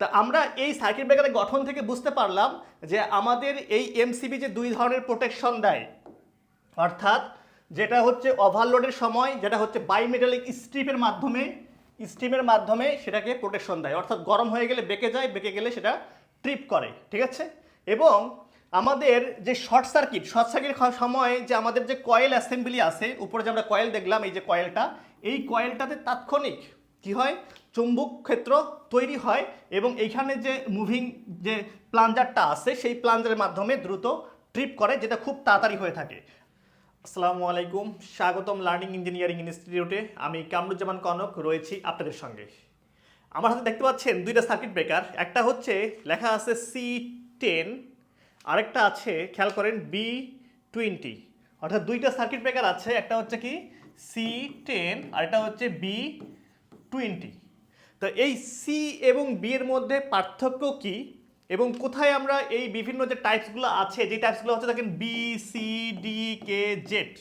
তা আমরা এই সার্কিট ব্রেকারের গঠন থেকে বুঝতে পারলাম যে আমাদের এই এমসিবি যে দুই ধরনের প্রোটেকশন দেয়, অর্থাৎ যেটা হচ্ছে ওভারলোডের সময়, যেটা হচ্ছে বাইমেটালিক স্ট্রিপের মাধ্যমে স্ট্রিমের মাধ্যমে সেটাকে প্রোটেকশন দেয়। অর্থাৎ গরম হয়ে গেলে বেঁকে যায়, বেঁকে গেলে সেটা ট্রিপ করে, ঠিক আছে? এবং আমাদের যে শর্ট সার্কিট শর্ট সার্কিট সময় যে আমাদের যে কয়েল অ্যাসেম্বলি আছে, উপরে যে আমরা কয়েল দেখলাম, এই যে কয়েলটা এই কয়েলটাতে তাৎক্ষণিক কি হয়? চুম্বক ক্ষেত্র তৈরি হয় এবং এইখানে যে মুভিং যে প্লাঞ্জারটা আছে, সেই প্লাঞ্জারের মাধ্যমে দ্রুত ট্রিপ করে, যেটা খুব তাড়াতাড়ি হয়ে থাকে। আসসালামু আলাইকুম, স্বাগতম লার্নিং ইঞ্জিনিয়ারিং ইনস্টিটিউটে আমি কামরুজ্জামান কনক, রয়েছি আপনাদের সঙ্গে। আমার হাতে দেখতে পাচ্ছেন দুইটা সার্কিট ব্রেকার একটা হচ্ছে লেখা আছে সি টেন আরেকটা আছে, খেয়াল করেন বি টোয়েন্টি অর্থাৎ দুইটা সার্কিট ব্রেকার আছে, একটা হচ্ছে কি সি টেন আরেকটা হচ্ছে বি টোয়েন্টি তো এই সি এবং বি এর মধ্যে পার্থক্য কি? এবং কোথায় আমরা এই বিভিন্ন যে টাইপসগুলো আছে, যে টাইপসগুলো হচ্ছে দেখেন B C D K Z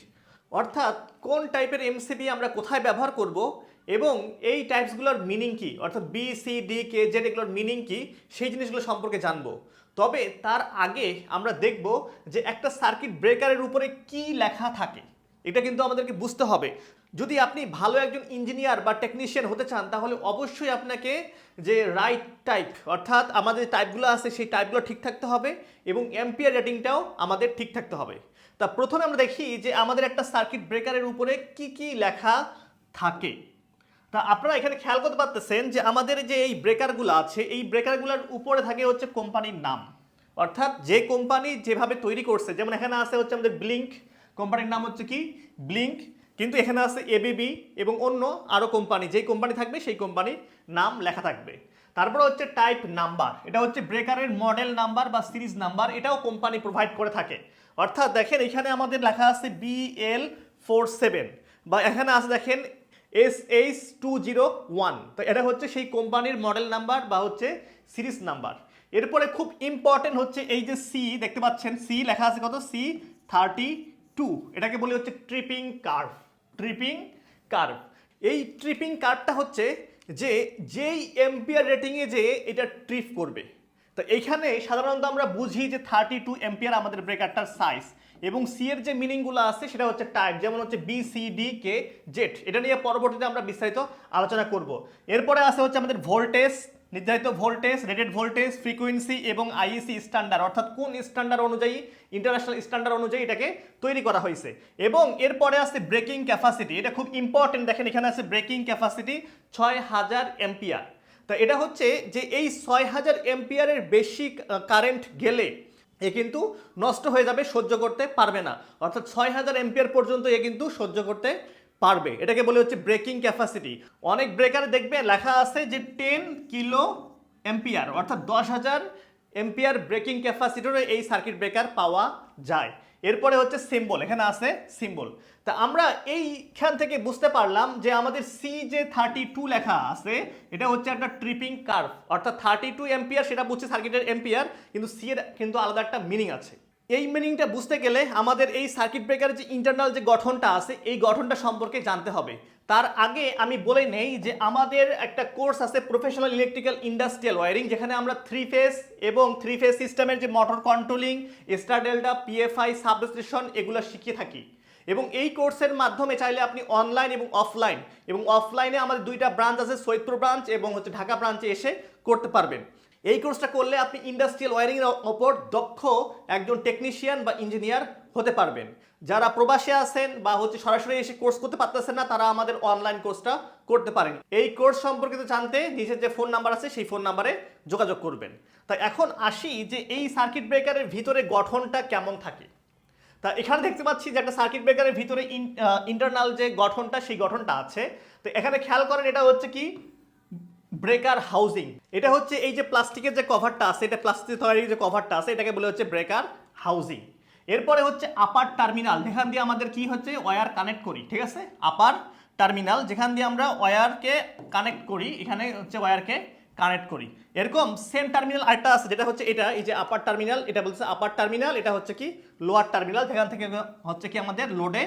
অর্থাৎ কোন টাইপের এমসিবি আমরা কোথায় ব্যবহার করব এবং এই টাইপসগুলোর মিনিং কি? অর্থাৎ B C D K Z এগুলোর মিনিং কি? সেই জিনিসগুলো সম্পর্কে জানব। তবে তার আগে আমরা দেখব যে একটা সার্কিট ব্রেকারের উপরে কি লেখা থাকে। এটা কিন্তু আমাদেরকে বুঝতে হবে। যদি আপনি ভালো একজন ইঞ্জিনিয়ার বা টেকনিশিয়ান হতে চান, তাহলে অবশ্যই আপনাকে যে রাইট টাইপ অর্থাৎ আমাদের টাইপগুলো আছে, সেই টাইপগুলো ঠিক থাকতে হবে এবং এম্পিয়ার রেটিংটাও আমাদের ঠিক থাকতে হবে। তা প্রথমে আমরা দেখি যে আমাদের একটা সার্কিট ব্রেকারের উপরে কি কি লেখা থাকে। তা আপনারা এখানে খেয়াল করতে পারতেছেন যে আমাদের যে এই ব্রেকারগুলো আছে, এই ব্রেকারগুলোর উপরে থাকে হচ্ছে কোম্পানির নাম। অর্থাৎ যে কোম্পানি যেভাবে তৈরি করছে, যেমন এখানে আছে হচ্ছে আমাদের ব্লিঙ্ক কোম্পানির নাম হচ্ছে কি? ব্লিঙ্ক কিন্তু এখানে আছে এবিবি এবং অন্য আরও কোম্পানি, যেই কোম্পানি থাকবে সেই কোম্পানির নাম লেখা থাকবে। তারপরে হচ্ছে টাইপ নাম্বার এটা হচ্ছে ব্রেকারের মডেল নাম্বার বা সিরিজ নাম্বার এটাও কোম্পানি প্রোভাইড করে থাকে। অর্থাৎ দেখেন, এখানে আমাদের লেখা আছে বিএল ফোর সেভেন বা এখানে আছে দেখেন S H two zero one তো এটা হচ্ছে সেই কোম্পানির মডেল নাম্বার বা হচ্ছে সিরিজ নাম্বার এরপরে খুব ইম্পর্টেন্ট হচ্ছে এই যে সি দেখতে পাচ্ছেন সি লেখা আছে কত? সি থার্টি টু, এটাকে বলি হচ্ছে ট্রিপিং কার্ভ ট্রিপিং কার্ভ এই ট্রিপিং কার্ভটা হচ্ছে যে যেই এম্পিয়ার রেটিংয়ে যে এটা ট্রিপ করবে। তো এইখানে সাধারণত আমরা বুঝি যে থার্টি টু এম্পিয়ার আমাদের ব্রেকারটার সাইজ এবং সি এর যে মিনিংগুলো আছে, সেটা হচ্ছে টাইপ যেমন হচ্ছে B C D K Z এটা নিয়ে পরবর্তীতে আমরা বিস্তারিত আলোচনা করব। এরপরে আছে হচ্ছে আমাদের ভোল্টেজ নির্ধারিত ভোল্টেজ রেটেড ভোল্টেজ ফ্রিকোয়েন্সি এবং আইইসি স্ট্যান্ডার্ড অর্থাৎ কোন স্ট্যান্ডার্ড অনুযায়ী ইন্টারন্যাশনাল স্ট্যান্ডার্ড অনুযায়ী এটাকে তৈরি করা হয়েছে। এবং এরপরে আছে ব্রেকিং ক্যাপাসিটি এটা খুব ইম্পর্টেন্ট দেখেন এখানে আছে ব্রেকিং ক্যাপাসিটি ছয় হাজার এম্পিয়ার তো এটা হচ্ছে যে এই ছয় হাজার এম্পিয়ারের বেশি কারেন্ট গেলে এ কিন্তু নষ্ট হয়ে যাবে, সহ্য করতে পারবে না। অর্থাৎ ছয় হাজার এম্পিয়ার পর্যন্ত এ কিন্তু সহ্য করতে পারবে। এটাকে বলে হচ্ছে ব্রেকিং ক্যাপাসিটি অনেক ব্রেকারে দেখবে লেখা আছে যে টেন কিলো এম্পিয়ার অর্থাৎ দশ হাজার এম্পিয়ার ব্রেকিং ক্যাপাসিটিরও এই সার্কিট ব্রেকার পাওয়া যায়। এরপরে হচ্ছে সিম্বল এখানে আছে সিম্বল তা আমরা এইখান থেকে বুঝতে পারলাম যে আমাদের সি যে থার্টি টু লেখা আছে, এটা হচ্ছে একটা ট্রিপিং কার্ভ অর্থাৎ থার্টি টু এম্পিয়ার সেটা বুঝছে সার্কিটের এম্পিয়ার কিন্তু সি এর কিন্তু আলাদা একটা মিনিং আছে। এই মিনিংটা বুঝতে গেলে আমাদের এই সার্কিট ব্রেকারের যে ইন্টারনাল যে গঠনটা আছে, এই গঠনটা সম্পর্কে জানতে হবে। তার আগে আমি বলে নেই যে আমাদের একটা কোর্স আছে প্রফেশনাল ইলেকট্রিক্যাল ইন্ডাস্ট্রিয়াল ওয়ারিং যেখানে আমরা থ্রি ফেজ এবং থ্রি ফেজ সিস্টেমের যে motor controlling star delta PFI substation এগুলো শিখিয়ে থাকি। এবং এই কোর্সের মাধ্যমে চাইলে আপনি অনলাইন এবং অফলাইন এবং অফলাইনে আমাদের দুইটা ব্রাঞ্চ আছে সৈয়দপুর ব্রাঞ্চ এবং হচ্ছে ঢাকা ব্রাঞ্চে এসে করতে পারবেন। এই কোর্সটা করলে আপনি ইন্ডাস্ট্রিয়াল ওয়ারিংয়ের ওপর দক্ষ একজন টেকনিশিয়ান বা ইঞ্জিনিয়ার হতে পারবেন। যারা প্রবাসে আছেন বা হচ্ছে সরাসরি এসে কোর্স করতে পারতেছেন না, তারা আমাদের অনলাইন কোর্সটা করতে পারেন। এই কোর্স সম্পর্কিত জানতে নিচের যে ফোন নাম্বার আছে, সেই ফোন নাম্বারে যোগাযোগ করবেন। তাই এখন আসি যে এই সার্কিট ব্রেকারের ভিতরে গঠনটা কেমন থাকে। তা এখানে দেখতে পাচ্ছি যে একটা সার্কিট ব্রেকারের ভিতরে ইন্টারনাল যে গঠনটা, সেই গঠনটা আছে। তো এখানে খেয়াল করেন, এটা হচ্ছে কি? ব্রেকার হাউজিং এটা হচ্ছে এই যে প্লাস্টিকের যে কভারটা আছে, এটা প্লাস্টিক তৈরি যে কভারটা আছে, এটাকে বলে হচ্ছে ব্রেকার হাউজিং এরপরে হচ্ছে আপার টার্মিনাল যেখান দিয়ে আমাদের কি হচ্ছে? ওয়্যার কানেক্ট করি, ঠিক আছে? আপার টার্মিনাল যেখান দিয়ে আমরা ওয়্যারকে কানেক্ট করি, এখানে হচ্ছে ওয়্যারকে কানেক্ট করি। এরকম সেম টার্মিনাল আরেকটা আছে, যেটা হচ্ছে এটা, এই যে আপার টার্মিনাল এটা বলছে আপার টার্মিনাল এটা হচ্ছে কি? লোয়ার টার্মিনাল যেখান থেকে হচ্ছে কি আমাদের লোডে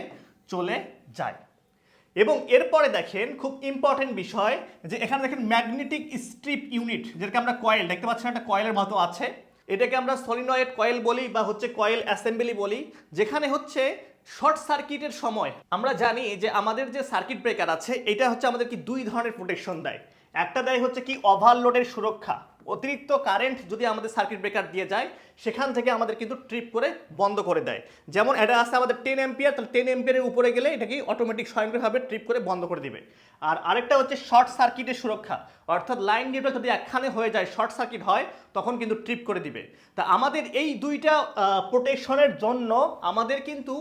চলে যায়। এবং এরপরে দেখেন খুব ইম্পর্টেন্ট বিষয় যে এখানে দেখেন ম্যাগনেটিক স্ট্রিপ ইউনিট যেটাকে আমরা কয়েল দেখতে পাচ্ছেন একটা কয়েলের মতো আছে। এটাকে আমরা সলিনয়েড কয়েল বলি বা হচ্ছে কয়েল অ্যাসেম্বলি বলি, যেখানে হচ্ছে শর্ট সার্কিটের সময়। আমরা জানি যে আমাদের যে সার্কিট ব্রেকার আছে, এটা হচ্ছে আমাদের কি দুই ধরনের প্রোটেকশন দেয়। একটা দেয় হচ্ছে কি ওভারলোডের সুরক্ষা। অতিরিক্ত কারেন্ট যদি আমাদের সার্কিট ব্রেকার দিয়ে যায়, সেখান থেকে আমাদের কিন্তু ট্রিপ করে বন্ধ করে দেয়। যেমন এটা আছে আমাদের টেন এম্পিয়ার তাহলে টেন এম্পিয়ারের উপরে গেলে এটাকে অটোমেটিক স্বয়ংক্রিয়ভাবে ট্রিপ করে বন্ধ করে দিবে। আর আরেকটা হচ্ছে শর্ট সার্কিটের সুরক্ষা। অর্থাৎ লাইন নিউট্রাল যদি একখানে হয়ে যায় শর্ট সার্কিট হয়, তখন কিন্তু ট্রিপ করে দিবে। তা আমাদের এই দুইটা প্রোটেকশনের জন্য আমাদের কিন্তু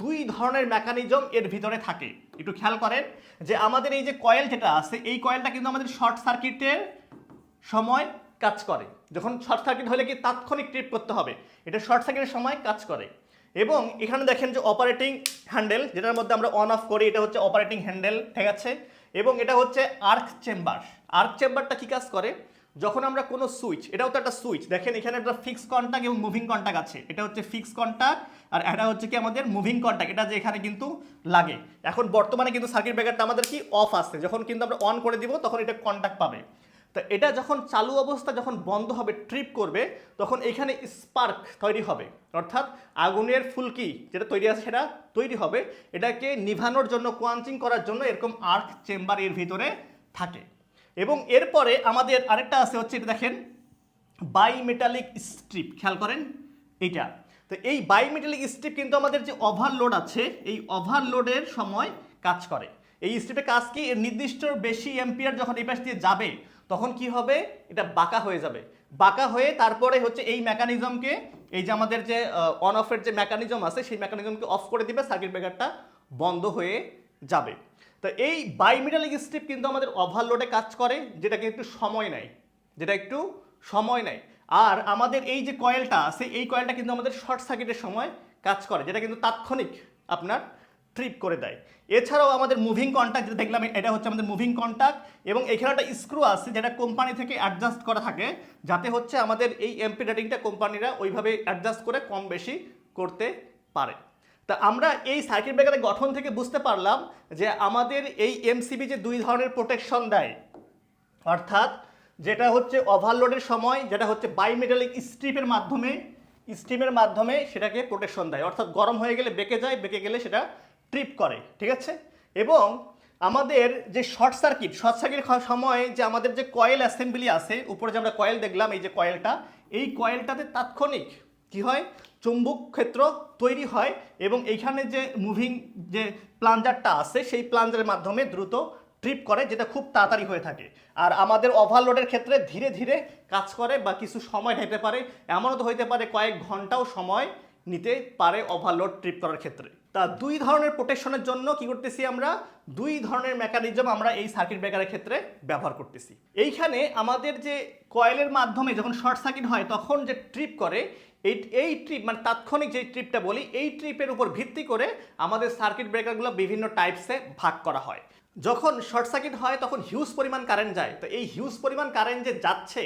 দুই ধরনের মেকানিজম এর ভিতরে থাকে। একটু খেয়াল করেন যে আমাদের এই যে কয়েল যেটা আছে, এই কয়েলটা কিন্তু আমাদের শর্ট সার্কিটের সময় কাজ করে। যখন শর্ট সার্কিট হলে কি তাৎক্ষণিক ট্রিপ করতে হবে? এটা শর্ট সার্কিটের সময় কাজ করে। এবং এখানে দেখেন যে অপারেটিং হ্যান্ডেল যেটার মধ্যে আমরা অন অফ করি, এটা হচ্ছে অপারেটিং হ্যান্ডেল ঠিক আছে? এবং এটা হচ্ছে আর্ক চেম্বার আর্ক চেম্বারটা কি কাজ করে? যখন আমরা কোনো সুইচ এটাও তো একটা সুইচ দেখেন এখানে একটা ফিক্স কন্টাক্ট এবং মুভিং কন্টাক্ট আছে। এটা হচ্ছে ফিক্স কন্টাক্ট আর এটা হচ্ছে কি আমাদের মুভিং কন্টাক্ট এটা যে এখানে কিন্তু লাগে। এখন বর্তমানে কিন্তু সার্কিট ব্রেকারটা আমাদের কি অফ আছে। যখন কিন্তু আমরা অন করে দিব, তখন এটা কন্টাক্ট পাবে। তো এটা যখন চালু অবস্থা যখন বন্ধ হবে ট্রিপ করবে, তখন এখানে স্পার্ক তৈরি হবে। অর্থাৎ আগুনের ফুলকি যেটা তৈরি আছে সেটা তৈরি হবে। এটাকে নিভানোর জন্য কোয়াঞ্চিং করার জন্য এরকম আর্ক চেম্বার এর ভিতরে থাকে। এবং এরপরে আমাদের আরেকটা আছে হচ্ছে এটা দেখেন বাইমেটালিক স্ট্রিপ খেয়াল করেন এইটা। তো এই বাইমেটালিক স্ট্রিপ কিন্তু আমাদের যে ওভারলোড আছে, এই ওভারলোডের সময় কাজ করে। এই স্ট্রিপে কাজ কি? নির্দিষ্ট বেশি এম্পিয়ার যখন এই পাশ দিয়ে যাবে তখন কি হবে? এটা বাঁকা হয়ে যাবে। বাঁকা হয়ে তারপরে হচ্ছে এই মেকানিজমকে এই যে আমাদের যে অন অফের যে মেকানিজম আছে, সেই মেকানিজমকে অফ করে দিবে সার্কিট ব্রেকারটা বন্ধ হয়ে যাবে। তো এই বাইমিটালিক স্ট্রিপ কিন্তু আমাদের ওভারলোডে কাজ করে, যেটাকে একটু সময় নেয়। যেটা একটু সময় নেয়। আর আমাদের এই যে কয়েলটা আছে, এই কয়েলটা কিন্তু আমাদের শর্ট সার্কিটের সময় কাজ করে, যেটা কিন্তু তাৎক্ষণিক আপনার ট্রিপ করে দেয়। এছাড়াও আমাদের মুভিং কন্ট্যাক্ট যেটা দেখলাম, এটা হচ্ছে আমাদের মুভিং কন্ট্যাক্ট এবং এখানে একটা স্ক্রু আছে যেটা কোম্পানি থেকে অ্যাডজাস্ট করা থাকে, যাতে হচ্ছে আমাদের এই এমপি রেটিংটা কোম্পানিরা ওইভাবে অ্যাডজাস্ট করে কম বেশি করতে পারে। তা আমরা এই সার্কিট ব্রেকারের গঠন থেকে বুঝতে পারলাম যে আমাদের এই এমসিবি যে দুই ধরনের প্রোটেকশন দেয়, অর্থাৎ যেটা হচ্ছে ওভারলোডের সময়, যেটা হচ্ছে বাইমেটালিক স্ট্রিপের মাধ্যমে স্ট্রিমের মাধ্যমে সেটাকে প্রোটেকশন দেয়। অর্থাৎ গরম হয়ে গেলে বেঁকে যায়, বেঁকে গেলে সেটা ট্রিপ করে, ঠিক আছে? এবং আমাদের যে শর্ট সার্কিট শর্ট সার্কিট সময় যে আমাদের যে কয়েল অ্যাসেম্বলি আছে, উপরে যে আমরা কয়েল দেখলাম, এই যে কয়েলটা এই কয়েলটাতে তাৎক্ষণিক কি হয়? চুম্বক ক্ষেত্র তৈরি হয় এবং এইখানে যে মুভিং যে প্লাঞ্জারটা আছে, সেই প্লাঞ্জারের মাধ্যমে দ্রুত ট্রিপ করে, যেটা খুব তাড়াতাড়ি হয়ে থাকে। আর আমাদের ওভারলোডের ক্ষেত্রে ধীরে ধীরে কাজ করে বা কিছু সময় নিতে পারে। এমনও তো হইতে পারে কয়েক ঘন্টাও সময় নিতে পারে ওভারলোড ট্রিপ করার ক্ষেত্রে। তা দুই ধরনের প্রোটেকশনের জন্য কি করতেছি আমরা? দুই ধরনের মেকানিজম আমরা এই সার্কিট ব্রেকারের ক্ষেত্রে ব্যবহার করতেছি। এইখানে আমাদের যে কয়েলের মাধ্যমে যখন শর্ট সার্কিট হয়, তখন যে ট্রিপ করে, এই এই ট্রিপ মানে তাৎক্ষণিক যে ট্রিপটা বলি, এই ট্রিপের উপর ভিত্তি করে আমাদের সার্কিট ব্রেকারগুলো বিভিন্ন টাইপসে ভাগ করা হয়। যখন শর্ট সার্কিট হয়, তখন হিউজ পরিমাণ কারেন্ট যায়। তো এই হিউজ পরিমাণ কারেন্ট যে যাচ্ছে,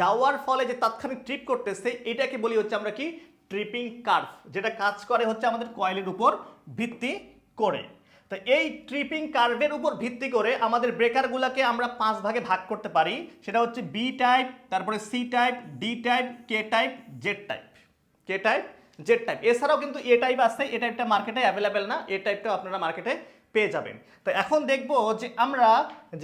যাওয়ার ফলে যে তাৎক্ষণিক ট্রিপ করতেছে, এটাকে বলি হচ্ছে আমরা কি? ট্রিপিং কার্ভ যেটা কাজ করে হচ্ছে আমাদের কয়েলের উপর ভিত্তি করে। তো এই ট্রিপিং কার্ভের উপর ভিত্তি করে আমাদের ব্রেকারগুলোকে আমরা পাঁচ ভাগে ভাগ করতে পারি। সেটা হচ্ছে বি টাইপ তারপরে C type D type K type Z type K type Z type এছাড়াও কিন্তু এ টাইপ আছে এ টাইপটা মার্কেটে অ্যাভেলেবেল না এ টাইপটাও আপনারা মার্কেটে পেয়ে যাবেন। তো এখন দেখব যে আমরা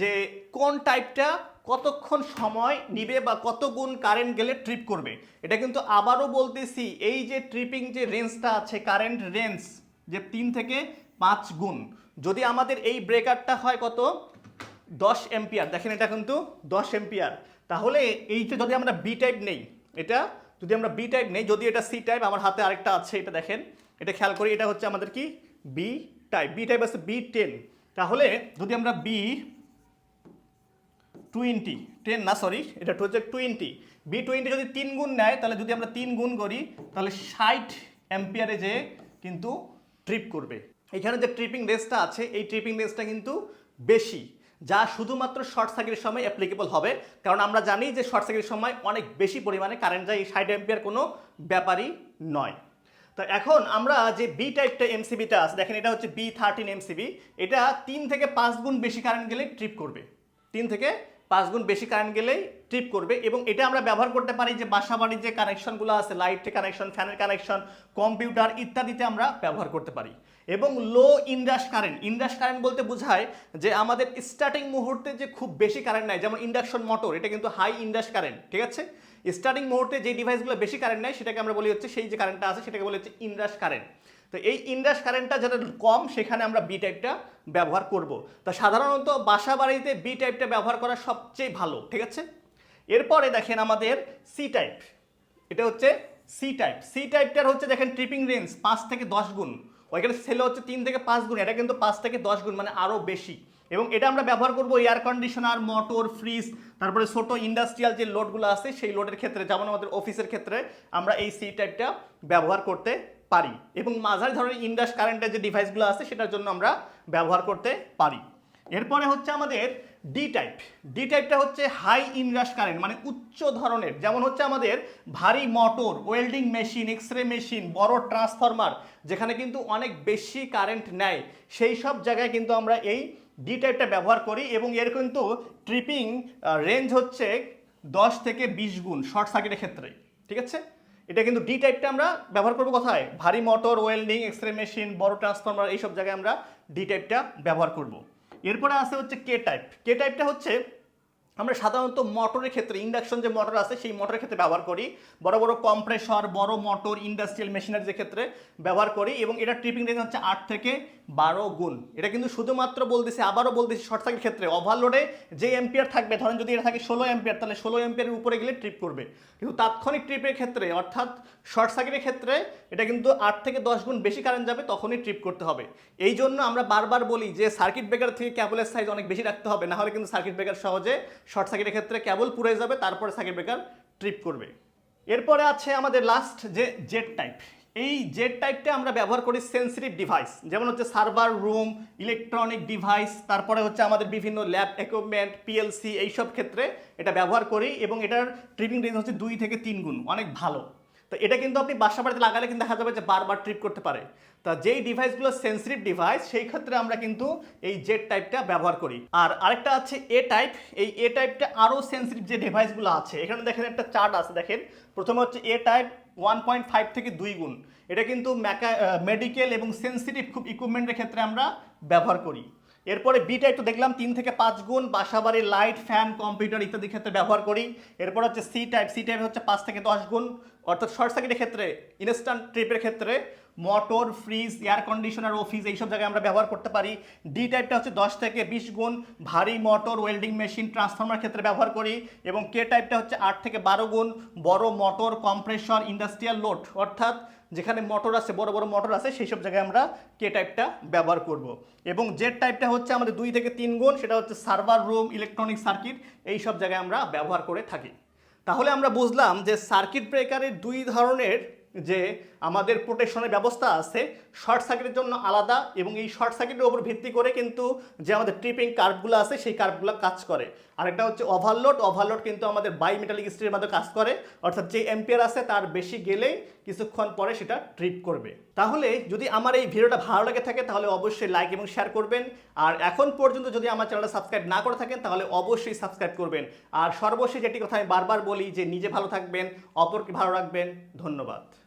যে কোন টাইপটা কতক্ষণ সময় নিবে বা কত গুণ কারেন্ট গেলে ট্রিপ করবে? এটা কিন্তু আবারও বলতেছি, এই যে ট্রিপিং যে রেঞ্জটা আছে কারেন্ট রেঞ্জ যে তিন থেকে পাঁচ গুণ, যদি আমাদের এই ব্রেকারটা হয় কত? দশ এম্পিয়ার দেখেন এটা কিন্তু দশ এম্পিয়ার তাহলে এইটা যদি আমরা বি টাইপ নেই, এটা যদি আমরা বি টাইপ নেই, যদি এটা সি টাইপ আমার হাতে আরেকটা আছে, এটা দেখেন, এটা খেয়াল করি, এটা হচ্ছে আমাদের কি? বি টাইপ বি টাইপ আছে বি টেন তাহলে যদি আমরা বি টোয়েন্টি টেন না সরি এটা হচ্ছে টোয়েন্টি বি টোয়েন্টি যদি তিন গুণ নেয়, তাহলে যদি আমরা তিন গুণ করি, তাহলে ষাট অ্যাম্পিয়ারে যে কিন্তু ট্রিপ করবে। এখানে যে ট্রিপিং রেসটা আছে, এই ট্রিপিং রেসটা কিন্তু বেশি, যা শুধুমাত্র শর্ট সার্কিটের সময় অ্যাপ্লিকেবল হবে। কারণ আমরা জানি যে শর্ট সার্কিটের সময় অনেক বেশি পরিমাণে কারেন্ট যায়, এই ষাট অ্যাম্পিয়ার কোনো ব্যাপারই নয়। তো এখন আমরা যে বি টাইপটা এমসিবিটা আছে, দেখেন এটা হচ্ছে বি থার্টিন এমসিবি এটা তিন থেকে পাঁচ গুণ বেশি কারেন্ট গেলে ট্রিপ করবে। তিন থেকে পাঁচ গুণ বেশি কারেন্ট গেলেই ট্রিপ করবে এবং এটা আমরা ব্যবহার করতে পারি যে বাসা বাড়ির যে কানেকশনগুলো আছে লাইট কানেকশন ফ্যানের কানেকশন কম্পিউটার ইত্যাদিতে আমরা ব্যবহার করতে পারি। এবং low inrush current inrush current বলতে বোঝায় যে আমাদের স্টার্টিং মুহূর্তে যে খুব বেশি কারেন্ট নেয় যেমন ইন্ডাকশন মোটর এটা কিন্তু হাই ইন্ডাস কারেন্ট ঠিক আছে? স্টার্টিং মুহূর্তে যে ডিভাইসগুলো বেশি কারেন্ট নেয় সেটাকে আমরা বলি হচ্ছে সেই যে কারেন্টটা আছে, সেটাকে বলি হচ্ছে ইন্ডাস কারেন্ট তো এই ইন্ডাস কারেন্টটা যেটা কম, সেখানে আমরা বি টাইপটা ব্যবহার করব। তা সাধারণত বাসা বাড়িতে বি টাইপটা ব্যবহার করা সবচেয়ে ভালো, ঠিক আছে? এরপরে দেখেন আমাদের সি টাইপ এটা হচ্ছে সি টাইপ সি টাইপটার হচ্ছে দেখেন ট্রিপিং রেঞ্জ পাঁচ থেকে দশ গুণ। ওইখানে সেলে হচ্ছে তিন থেকে পাঁচ গুণ, এটা কিন্তু পাঁচ থেকে দশ গুণ মানে আরও বেশি। এবং এটা আমরা ব্যবহার করব এয়ার কন্ডিশনার মোটর ফ্রিজ তারপরে ছোট ইন্ডাস্ট্রিয়াল যে লোডগুলো আছে, সেই লোডের ক্ষেত্রে, যেমন আমাদের অফিসের ক্ষেত্রে, আমরা এই সি টাইপটা ব্যবহার করতে পারি এবং মাঝারি ধরনের ইন্ডাস কারেন্টের যে ডিভাইসগুলো আছে সেটার জন্য আমরা ব্যবহার করতে পারি। এরপরে হচ্ছে আমাদের ডি টাইপ ডি টাইপটা হচ্ছে হাই ইনরাস কারেন্ট মানে উচ্চ ধরনের। যেমন হচ্ছে আমাদের ভারী motor welding machine X ray machine বড় ট্রান্সফরমার যেখানে কিন্তু অনেক বেশি কারেন্ট নেয়। সেই সব জায়গায় কিন্তু আমরা এই ডি টাইপটা ব্যবহার করি এবং এর কিন্তু ট্রিপিং রেঞ্জ হচ্ছে দশ থেকে বিশ গুণ শর্ট সার্কিটের ক্ষেত্রে। ঠিক আছে? এটা কিন্তু ডি টাইপটা আমরা ব্যবহার করব কোথায়? ভারী motor welding X ray machine বড় ট্রান্সফর্মার এইসব জায়গায় আমরা ডি টাইপটা ব্যবহার করব। এরপরে আছে হচ্ছে কে টাইপ কে টাইপটা হচ্ছে আমরা সাধারণত মোটরের ক্ষেত্রে, ইন্ডাকশন যে মোটর আছে, সেই মোটরের ক্ষেত্রে ব্যবহার করি। বড় বড় কম্প্রেসর, বড় মোটর, ইন্ডাস্ট্রিয়াল মেশিনারি যে ক্ষেত্রে ব্যবহার করি এবং এটা ট্রিপিং রেঞ্জ হচ্ছে আট থেকে বারো গুণ। এটা কিন্তু শুধুমাত্র বলতেছি, আবারও বলতেছি শর্ট সার্কিট ক্ষেত্রে। ওভারলোডে যে এম্পিয়ার থাকবে, ধরেন যদি এটা থাকে ষোলো এম্পিয়ার তাহলে ষোলো এম্পিয়ারের উপরে গেলে ট্রিপ করবে। কিন্তু তাৎক্ষণিক ট্রিপের ক্ষেত্রে, অর্থাৎ শর্ট সার্কিটের ক্ষেত্রে এটা কিন্তু আট থেকে দশ গুণ বেশি কারেন্ট যাবে, তখনই ট্রিপ করতে হবে। এই জন্য আমরা বারবার বলি যে সার্কিট ব্রেকার থেকে ক্যাবলের সাইজ অনেক বেশি রাখতে হবে, না হলে কিন্তু সার্কিট ব্রেকার সহজে শর্ট সার্কিটের ক্ষেত্রে কেবল পুড়ে যাবে, তারপরে সার্কিট ব্রেকার ট্রিপ করবে। এরপরে আছে আমাদের লাস্ট যে জেড টাইপ এই জেড টাইপটা আমরা ব্যবহার করি সেন্সিটিভ ডিভাইস যেমন হচ্ছে সার্ভার রুম ইলেকট্রনিক ডিভাইস তারপরে হচ্ছে আমাদের বিভিন্ন ল্যাব ইকুইপমেন্ট পিএলসি এইসব ক্ষেত্রে এটা ব্যবহার করি এবং এটার ট্রিপিং রেঞ্জ হচ্ছে দুই থেকে তিন গুণ, অনেক ভালো। তো এটা কিন্তু আপনি বাসা বাড়িতে লাগালে কিন্তু দেখা যাবে যে বারবার ট্রিপ করতে পারে। তা যেই ডিভাইসগুলো সেন্সিটিভ ডিভাইস সেই ক্ষেত্রে আমরা কিন্তু এই জেড টাইপটা ব্যবহার করি। আর আরেকটা আছে এ টাইপ এই এ টাইপটা আরও সেন্সিটিভ যে ডিভাইসগুলো আছে, এখানে দেখেন একটা চার্ট আছে, দেখেন। প্রথমে হচ্ছে A type one point five থেকে দুই গুণ। এটা কিন্তু মেকা মেডিকেল এবং সেন্সিটিভ খুব ইকুইপমেন্টের ক্ষেত্রে আমরা ব্যবহার করি। এরপরে বিটা একটু দেখলাম, তিন থেকে পাঁচ গুণ বাসাবাড়ির লাইট ফ্যান কম্পিউটার ইত্যাদি ক্ষেত্রে ব্যবহার করি। এরপর হচ্ছে সি টাইপ সি টাইপ হচ্ছে পাঁচ থেকে দশ গুণ। অর্থাৎ শর্ট সার্কিটের ক্ষেত্রে ইনস্ট্যান্ট ট্রিপের ক্ষেত্রে motor, fridge air conditioner office এইসব জায়গায় আমরা ব্যবহার করতে পারি। ডি টাইপটা হচ্ছে দশ থেকে বিশ গুণ ভারী মোটর ওয়েল্ডিং মেশিন ট্রান্সফর্মার ক্ষেত্রে ব্যবহার করি এবং কে টাইপটা হচ্ছে আট থেকে বারো গুণ বড় মোটর কম্প্রেসর ইন্ডাস্ট্রিয়াল লোড অর্থাৎ যেখানে মোটর আছে, বড় বড় মোটর আছে সেই সব জায়গায় আমরা কে টাইপটা ব্যবহার করব। এবং জেড টাইপটা হচ্ছে আমাদের দুই থেকে তিন গুণ, সেটা হচ্ছে সার্ভার রুম ইলেকট্রনিক সার্কিট এই সব জায়গায় আমরা ব্যবহার করে থাকি। তাহলে আমরা বুঝলাম যে সার্কিট ব্রেকারের দুই ধরনের যে আমাদের প্রোটেকশনের ব্যবস্থা আছে। শর্ট সার্কিটের জন্য আলাদা এবং এই শর্ট সার্কিটের উপর ভিত্তি করে কিন্তু যে আমাদের ট্রিপিং কার্ভগুলো আছে, সেই কার্ভগুলো কাজ করে। আরেকটা হচ্ছে ওভারলোড ওভারলোড কিন্তু আমাদের বাই মেটালিক স্টিলের মধ্যে কাজ করে। অর্থাৎ যে এম্পিয়ার আছে, তার বেশি গেলেই কিছুক্ষণ পরে সেটা ট্রিপ করবে। তাহলে যদি আমার এই ভিডিওটা ভালো লাগে থাকে, তাহলে অবশ্যই লাইক এবং শেয়ার করবেন। আর এখন পর্যন্ত যদি আমার চ্যানেলটা সাবস্ক্রাইব না করে থাকেন, তাহলে অবশ্যই সাবস্ক্রাইব করবেন। আর সর্বশেষ যেটি কথা আমি বারবার বলি যে, নিজে ভালো থাকবেন, অপরকে ভালো রাখবেন। ধন্যবাদ।